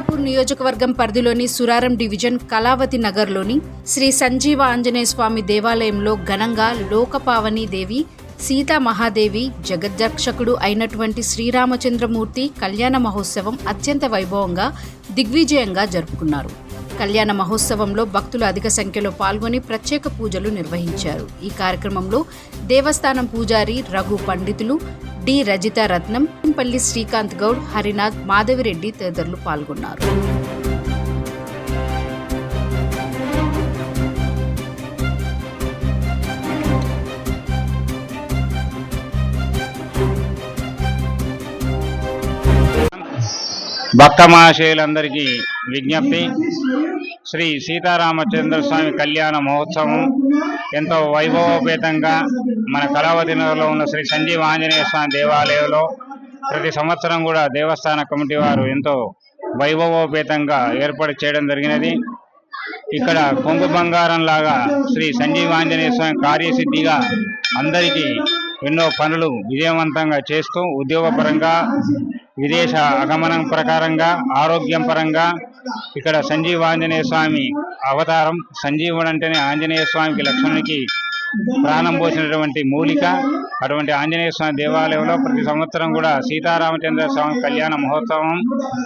నియోజకవర్గం పరిధిలోని సురారం డివిజన్ కళావతి నగర్లోని శ్రీ సంజీవ ఆంజనేయ స్వామి దేవాలయంలో ఘనంగా లోకపావని దేవి సీతా మహాదేవి జగద్రక్షకుడు అయినటువంటి శ్రీరామచంద్రమూర్తి కళ్యాణ మహోత్సవం అత్యంత వైభవంగా దిగ్విజయంగా జరుపుకున్నారు. కళ్యాణ మహోత్సవంలో భక్తులు అధిక సంఖ్యలో పాల్గొని ప్రత్యేక పూజలు నిర్వహించారు. ఈ కార్యక్రమంలో దేవస్థానం పూజారి రఘు పండితులు డి. రజిత రత్నం పల్లి శ్రీకాంత్ గౌడ్ హరినాథ్ మాధవిరెడ్డి తదితరులు పాల్గొన్నారు. భక్త మహాశయులందరికీ విజ్ఞప్తి. శ్రీ సీతారామచంద్ర స్వామి కళ్యాణ మహోత్సవం ఎంతో వైభవోపేతంగా మన కళావతి నగర్లో ఉన్న శ్రీ సంజీవ ఆంజనేయ స్వామి దేవాలయంలో ప్రతి సంవత్సరం కూడా దేవస్థాన కమిటీ వారు ఎంతో వైభవోపేతంగా ఏర్పాటు చేయడం జరిగినది. ఇక్కడ కొంగు బంగారం లాగా శ్రీ సంజీవ ఆంజనేయ స్వామి కార్యసిద్ధిగా అందరికీ ఎన్నో పనులు విజయవంతంగా చేస్తూ ఉద్యోగపరంగా విదేశ ఆగమనం ప్రకారంగా ఆరోగ్యం పరంగా ఇక్కడ సంజీవ ఆంజనేయ స్వామి అవతారం. సంజీవుడు అంటేనే ఆంజనేయ స్వామికి లక్ష్మణునికి ప్రాణం పోసినటువంటి మూలిక. అటువంటి ఆంజనేయ స్వామి దేవాలయంలో ప్రతి సంవత్సరం కూడా సీతారామచంద్ర స్వామి కళ్యాణ మహోత్సవం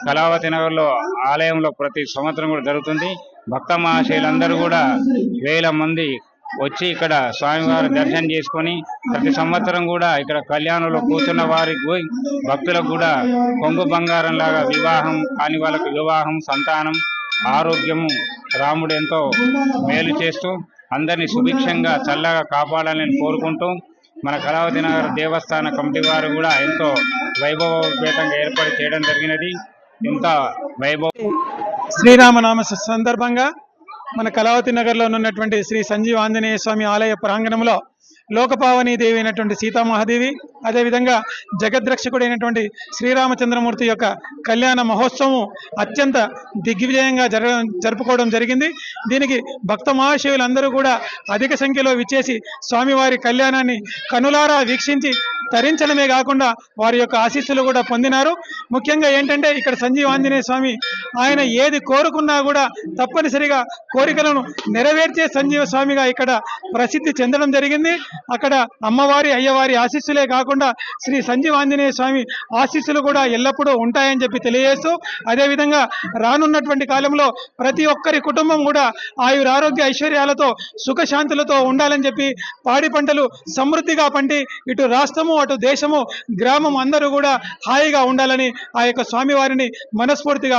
కళావతి నగర్లో ఆలయంలో ప్రతి సంవత్సరం కూడా జరుగుతుంది. భక్త మహాశయులందరూ కూడా వేల మంది వచ్చి ఇక్కడ స్వామివారి దర్శనం చేసుకొని ప్రతి సంవత్సరం కూడా ఇక్కడ కళ్యాణంలో కూర్చున్న వారికి భక్తులకు కూడా కొంగు బంగారం లాగా వివాహం కాని వాళ్ళకు వివాహం సంతానం ఆరోగ్యము రాముడు ఎంతో మేలు చేస్తూ అందరినీ సుభిక్షంగా చల్లగా కాపాడాలని కోరుకుంటూ మన కళావతి నగర్ దేవస్థాన కమిటీ వారు కూడా ఎంతో వైభవపేతంగా ఏర్పాటు చేయడం జరిగినది. ఇంత వైభవ శ్రీరామనామ సందర్భంగా మన కళావతి నగర్లో ఉన్నటువంటి శ్రీ సంజీవ ఆంజనేయ స్వామి ఆలయ ప్రాంగణంలో లోకపావని దేవి అయినటువంటి సీతామహాదేవి అదేవిధంగా జగద్రక్షకుడైనటువంటి శ్రీరామచంద్రమూర్తి యొక్క కళ్యాణ మహోత్సవం అత్యంత దిగ్విజయంగా జర జరుపుకోవడం జరిగింది. దీనికి భక్త మహాశివులందరూ కూడా అధిక సంఖ్యలో విచ్చేసి స్వామివారి కళ్యాణాన్ని కనులారా వీక్షించి తరించడమే కాకుండా వారి యొక్క ఆశీస్సులు కూడా పొందినారు. ముఖ్యంగా ఏంటంటే ఇక్కడ సంజీవ ఆంజనేయ స్వామి ఆయన ఏది కోరుకున్నా కూడా తప్పనిసరిగా కోరికలను నెరవేర్చే సంజీవ స్వామిగా ఇక్కడ ప్రసిద్ధి చెందడం జరిగింది. అక్కడ అమ్మవారి అయ్యవారి ఆశీస్సులే కాకుండా శ్రీ సంజీవ ఆంజనేయ స్వామి ఆశీస్సులు కూడా ఎల్లప్పుడూ ఉంటాయని చెప్పి తెలియజేస్తూ అదేవిధంగా రానున్నటువంటి కాలంలో ప్రతి ఒక్కరి కుటుంబం కూడా ఆయుర ఆరోగ్య ఐశ్వర్యాలతో సుఖశాంతులతో ఉండాలని చెప్పి పాడి పంటలు సమృద్ధిగా పండి ఇటు రాష్ట్రము అటు దేశము గ్రామం అందరూ కూడా హాయిగా ఉండాలని ఆ యొక్క స్వామివారిని మనస్ఫూర్తిగా